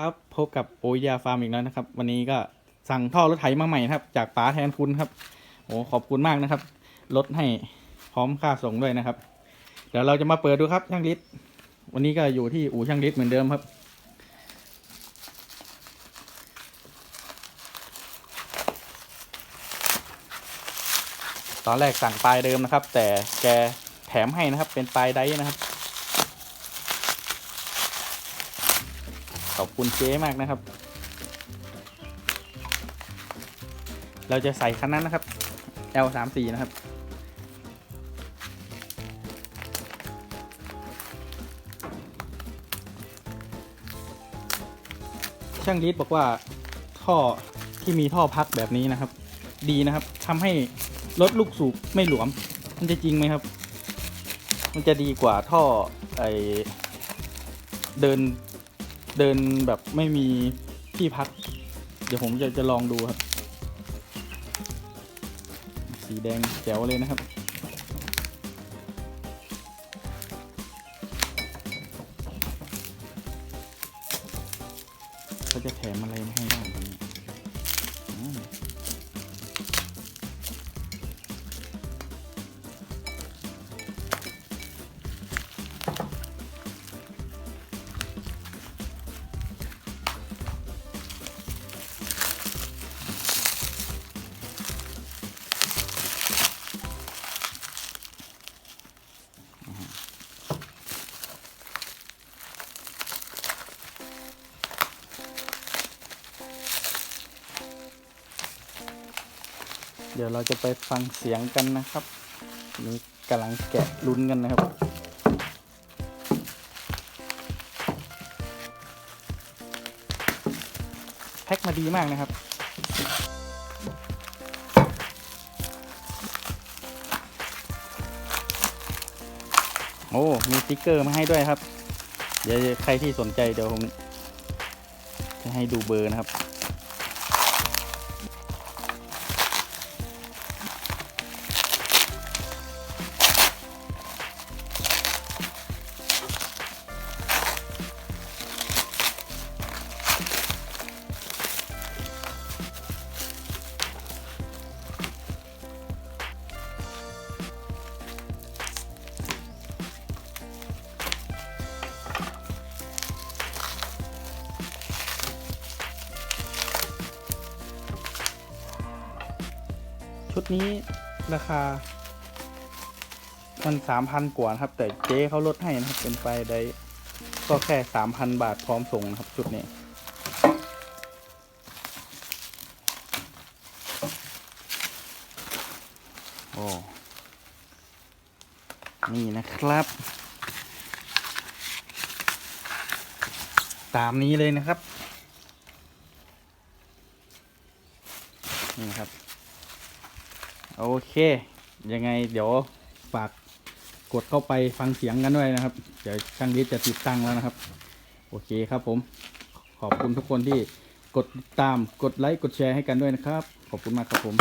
ครับพบกับโอยาฟาร์มอีกแล้วนะครับ วันนี้ก็สั่งท่อรถไถมาใหม่ครับ จากป๋าแทนคุณครับโอ้ขอบคุณมากนะครับลดให้พร้อมค่าส่งด้วยนะครับ เดี๋ยวเราจะมาเปิดดูครับช่างฤทธิ์วันนี้ก็อยู่ที่อู่ช่างฤทธิ์เหมือนเดิมครับ ตอนแรกสั่งปลายเดิมนะครับ แต่แกแถมให้นะครับเป็นปลายไดนะครับ อบคุณเจ๊มากนะครับ เราจะใส่คันนั้นนะครับ L 3 4 นะครับช่างยีดบอกว่าท่อที่มีท่อพักแบบนี้นะครับ ดีนะครับทำให้ลดลูกสูบไม่หลวม มันจะจริงไหมครับ มันจะดีกว่าท่อไอเดิน เดินแบบไม่มีที่พัก เดี๋ยวผมจะจะลองดูครับ สีแดงแจ๋วเลยนะครับ เขาจะแถมอะไรมาให้บ้างตรงนี้ เดี๋ยวเราจะไปฟังเสียงกันนะครับ นี่กำลังแกะลุ้นกันนะครับแพ็คมาดีมากนะครับโอ้มีสติ๊กเกอร์มาให้ด้วยครับ เดี๋ยวใครที่สนใจเดี๋ยวผมจะให้ดูเบอร์นะครับ ชุดนี้ราคา มันสามพันกว่าครับ แต่เจ๊เขาลดให้นะครับ เป็นไฟไดร์ก็แค่สามพันบาทพร้อมส่งนะครับ ชุดนี้ โอ้ นี่นะครับ ตามนี้เลยนะครับ นี่นครับ โอเค ยังไงเดี๋ยวฝากกดเข้าไปฟังเสียงกันด้วยนะครับ เดี๋ยวช่างวิทย์จะติดตั้งแล้วนะครับ โอเคครับผม ขอบคุณทุกคนที่กดติดตาม กดไลค์ กดแชร์ให้กันด้วยนะครับ ขอบคุณมากครับผม